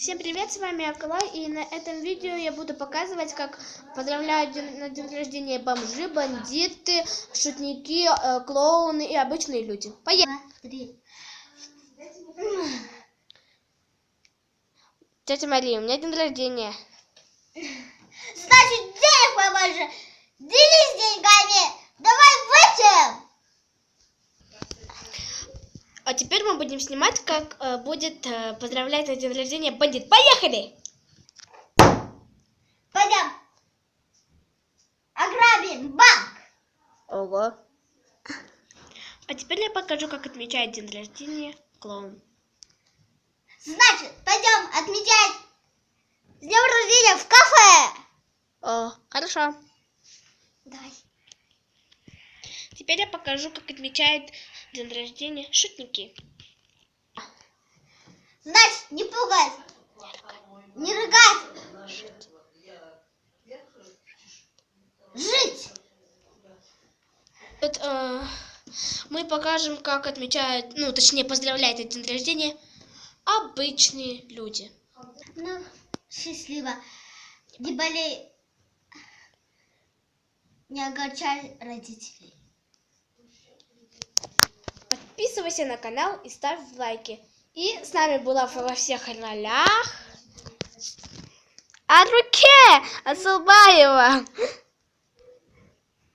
Всем привет, с вами Акалай, и на этом видео я буду показывать, как поздравляют на день рождения бомжи, бандиты, шутники, э, клоуны и обычные люди. Поехали! Три. Тетя Мария, у меня день рождения. А теперь мы будем снимать, как э, будет э, поздравлять на день рождения бандит. Поехали! Пойдем. Ограбим банк. Ого. А теперь я покажу, как отмечает день рождения клоун. Значит, пойдем отмечать с днем рождения в кафе. О, хорошо. Давай. Теперь я покажу, как отмечает день рождения шутники. Значит, не пугать. Не рыгать. Жить. Вот, э, мы покажем, как отмечают, ну, точнее, поздравляют на день рождения обычные люди. Ну, счастливо. Не болей. Не огорчай родителей. Подписывайся на канал и ставь лайки. И с нами была во всех ролях. А руке Асулбаева.